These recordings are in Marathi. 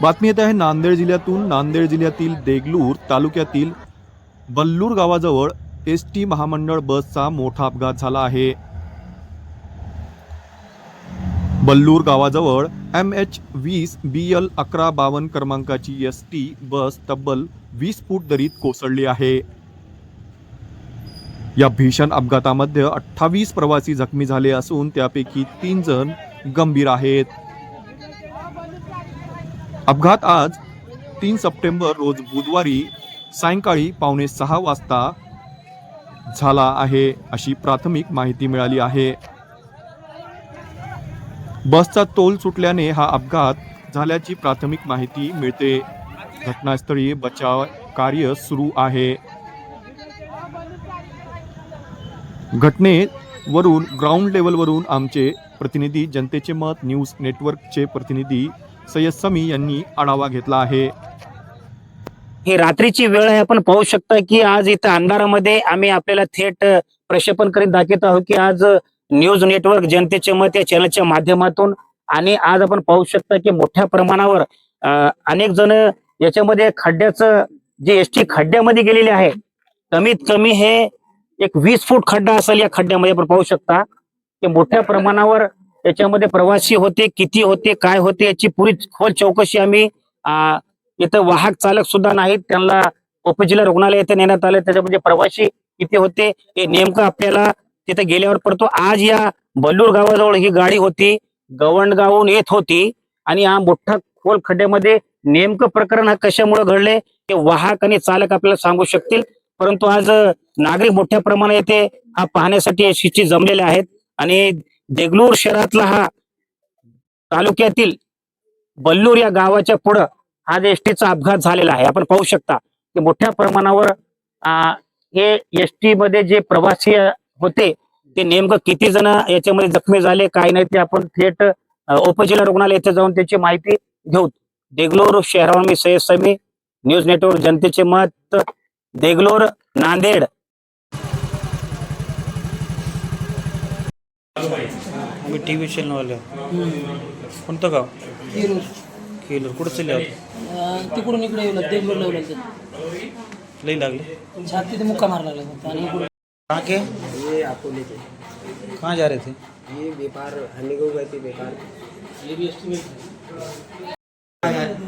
बातमी येत आहे नांदेड जिल्ह्यातून नांदेड जिल्ह्यातील देगलूर तालुक्यातील बल्लूर गावाजवळ एस टी महामंडळ बसचा मोठा अपघात झाला आहे. बल्लूर गावाजवळ एम एच वीस बी एल अकरा बावन्न क्रमांकाची एस टी बस तब्बल वीस फूट दरीत कोसळली आहे. या भीषण अपघातामध्ये अठ्ठावीस प्रवासी जखमी झाले असून त्यापैकी तीन जण गंभीर आहेत. अपघात आज तीन सप्टेंबर रोज बुधवारी सायंकाळी पावणे सहा वाजता झाला आहे अशी प्राथमिक माहिती मिळाली आहे. बसचा तोल सुटल्याने हा अपघात झाल्याची प्राथमिक माहिती मिळते. घटनास्थळी बचाव कार्य सुरू आहे. घटनेवरून ग्राउंड लेवलवरून आमचे प्रतिनिधी जनतेचे मत न्यूज नेटवर्कचे प्रतिनिधी सय्यद समी यांनी आढावा घेतला आहे. ही रात्रीची वेळ आहे. आपण पाहू शकता की आज इथं अंधारामध्ये आम्ही आपल्याला थेट प्रक्षेपण करीत दाखवत आहोत की आज न्यूज नेटवर्क जनतेचे मत या चॅनलच्या माध्यमातून आणि आज आपण पाहू शकता की मोठ्या प्रमाणावर अनेक जण याच्यामध्ये खड्ड्याचं जे एस टी खड्ड्यामध्ये गेलेले आहे कमीत कमी हे एक वीस फूट खड्डा असेल या खड्ड्यामध्ये आपण पाहू शकता. की मोठ्या प्रमाणावर याच्यामध्ये प्रवासी होते किती होते काय होते याची पुरी खोल चौकशी आम्ही इथं वाहक चालक सुद्धा नाहीत. त्यांना उपजिल्हा रुग्णालय इथे नेण्यात आले. त्याच्यामध्ये प्रवासी किती होते हे नेमकं आपल्याला तिथे गेल्यावर पडतो. आज या बल्लूर गावाजवळ ही गाडी होती. गवंडगावहून येत होती. आणि हा मोठा खोल खड्ड्यामध्ये नेमकं प्रकरण हा कशामुळे घडले ते वाहक आणि चालक आपल्याला सांगू शकतील. परंतु आज नागरिक मोठ्या प्रमाणात येथे हा पाहण्यासाठी शिची जमलेले आहेत. आणि देगलूर शहरातला हा तालुक्यातील बल्लूर या गावाच्या पुढं हा जे एसटीचा अपघात झालेला आहे. आपण पाहू शकता की मोठ्या प्रमाणावर हे एस टी मध्ये जे प्रवासी होते ते नेमकं किती जण याच्यामध्ये जखमी झाले काय नाही ते आपण थेट उपजिल्हा रुग्णालय येथे जाऊन त्याची माहिती घेऊ. देगलोर शहरावर मी सय्यद समी न्यूज नेटवर्क जनतेचे मत. देगलोर नांदेड। आम्ही टी व्ही चॅनलवाले. कोणतं गाव? केलं कुठं चालले आहोत तिकडून इकडे येऊ लागते इकडे येऊ लागते लई लागले. छाती ते मुक्का मारला लागला फक्त. आणि इकडून कहाँ के? ये अकोले थे कहाँ जा रहे थे ये व्यापार हनी गए थे व्यापार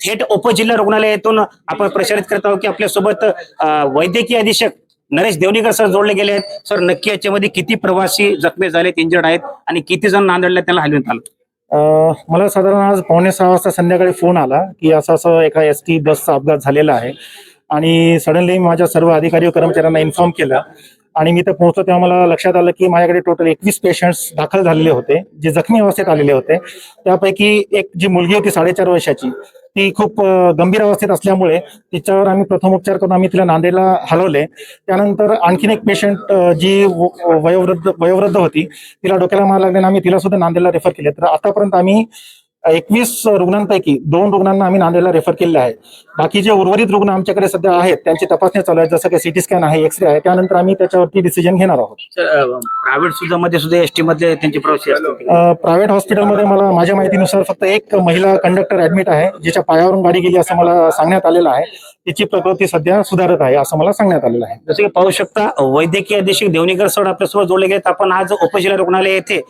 थेट उपजिल्हा रुग्णालयातून आपण प्रसारित करत आहोत की आपल्यासोबत वैद्यकीय अधीक्षक नरेश देवणीकर सर जोडले गेले आहेत. सर नक्की याच्यामध्ये किती प्रवासी जखमी झालेत इंजर्ड आहेत आणि किती जण नांदेडला त्याला हलवण्यात आलं? मला साधारण आज पावणे सहा वाजता संध्याकाळी फोन आला की असं असं एका एस टी बसचा अपघात झालेला आहे. आणि सडनली माझ्या सर्व अधिकारी व कर्मचाऱ्यांना इन्फॉर्म केलं. आणि मी तर पोहोचलो तेव्हा मला लक्षात आलं की माझ्याकडे टोटल एकवीस पेशंट्स दाखल झालेले होते जे जखमी अवस्थेत आलेले होते. त्यापैकी एक जी मुलगी होती साडेचार वर्षाची ती खूप गंभीर अवस्थेत असल्यामुळे तिच्यावर आम्ही प्रथमोपचार करून आम्ही तिला नांदेडला हलवले. त्यानंतर आणखीन एक पेशंट जी वयोवृद्ध वयोवृद्ध होती तिला डोक्याला मार लागल्याने आम्ही तिला सुद्धा नांदेडला रेफर केले. तर आतापर्यंत आम्ही एकवीस रुग्णांपैकी दोन रुग्णांना आम्ही नांदेडला रेफर केले आहे. बाकी जे उर्वरित रुग्ण आमच्याकडे सध्या आहेत त्यांची तपासणी चालू आहे. जसं की सिटी स्कॅन आहे एक्सरे आहे त्यानंतर आम्ही त्याच्यावरती डिसिजन घेणार आहोत. प्रायव्हेट सुद्धा मध्ये सुद्धा एसटी मध्ये त्यांचे प्रायव्हेट हॉस्पिटलमध्ये मला माझ्या माहितीनुसार फक्त एक महिला कंडक्टर ऍडमिट आहे जिच्या पायावरून गाडी गेली असं मला सांगण्यात आलेलं आहे. तिची प्रकृती सध्या सुधारत आहे असं मला सांगण्यात आलेलं आहे. जसं की पाहू शकता वैद्यकीय अधीक्षक देवणीकर सर आपल्यासोबत जोडले गेलेत आपण आज उपजिल्हा रुग्णालय येथे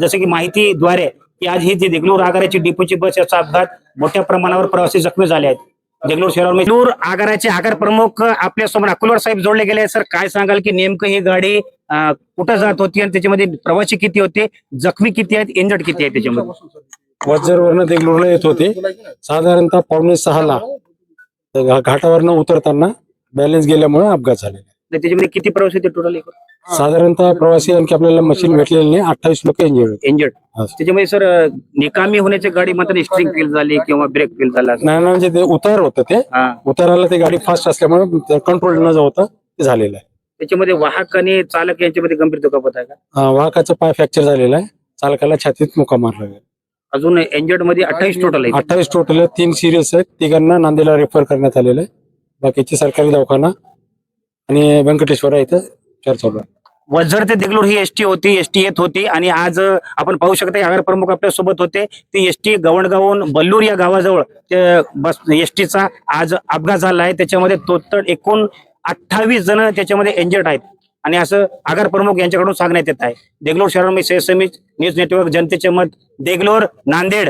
जसं की माहितीद्वारे की आज ही जी देगलूर आगाराची डिपोची बस याचा अपघात मोठ्या प्रमाणावर प्रवासी जखमी झाले आहेत. देगलूर शहरावर देगलूर आगाराचे आगार प्रमुख आपल्यासमोर अकोलवर साहेब जोडले गेले सर काय सांगाल की नेमकं ही गाडी कुठं जात होती आणि त्याच्यामध्ये प्रवासी किती होते जखमी किती आहेत इंजर्ड किती आहेत त्याच्यामध्ये? वज्रवरनं देगलूरला येत होते. साधारणतः पावणे सहाला घाटावरनं उतरताना बॅलन्स गेल्यामुळे अपघात झालेला त्याच्यामध्ये किती प्रवासी होते टोटल साधारणतः प्रवासी आणखी आपल्याला मशीन भेटलेली नाही. अठ्ठावीस लोक इंजिन इंजर्ड हा. त्याच्यामध्ये सर निकामी होण्याच्या गाडी म्हणतात स्ट्रिंग फेल झाली किंवा ब्रेक फेल झाला नाही नाही, म्हणजे ते उतार होतं ते. हा. उताराला ते गाडी फास्ट असल्यामुळे कंट्रोल न होता ते झालेलं आहे. त्याच्यामध्ये वाहक आणि चालक यांच्यामध्ये गंभीर दुखापत आहे का? हा, वाहकाचा पाय फ्रॅक्चर झालेला आहे. चालकाला छातीत मुका मारला गेला. अजून इंजर्डमध्ये अठ्ठावीस टोटल आहे. अठ्ठावीस टोटल तीन सिरियस आहेत. तिघांना नांदेडला रेफर करण्यात आलेलं आहे. बाकीचे सरकारी दवाखाना आणि व्यंकटेश्वर इथं चार चालू आहे वझर ते देगलूर ही एसटी होती एसटी येत होती आणि आज अ, आपण पाहू शकता आगार प्रमुख आपल्यासोबत होते. ती एसटी गवणगावून बल्लूर या गावाजवळ ते बस एसटीचा आज अपघात झाला आहे. त्याच्यामध्ये तोतड एकूण अठ्ठावीस जण त्याच्यामध्ये इंजर्ड आहेत. आणि असं आगार प्रमुख यांच्याकडून सांगण्यात येत आहे. देगलोर शहरामध्ये सहसमी न्यूज नेटवर्क जनतेचे मत देगलोर नांदेड.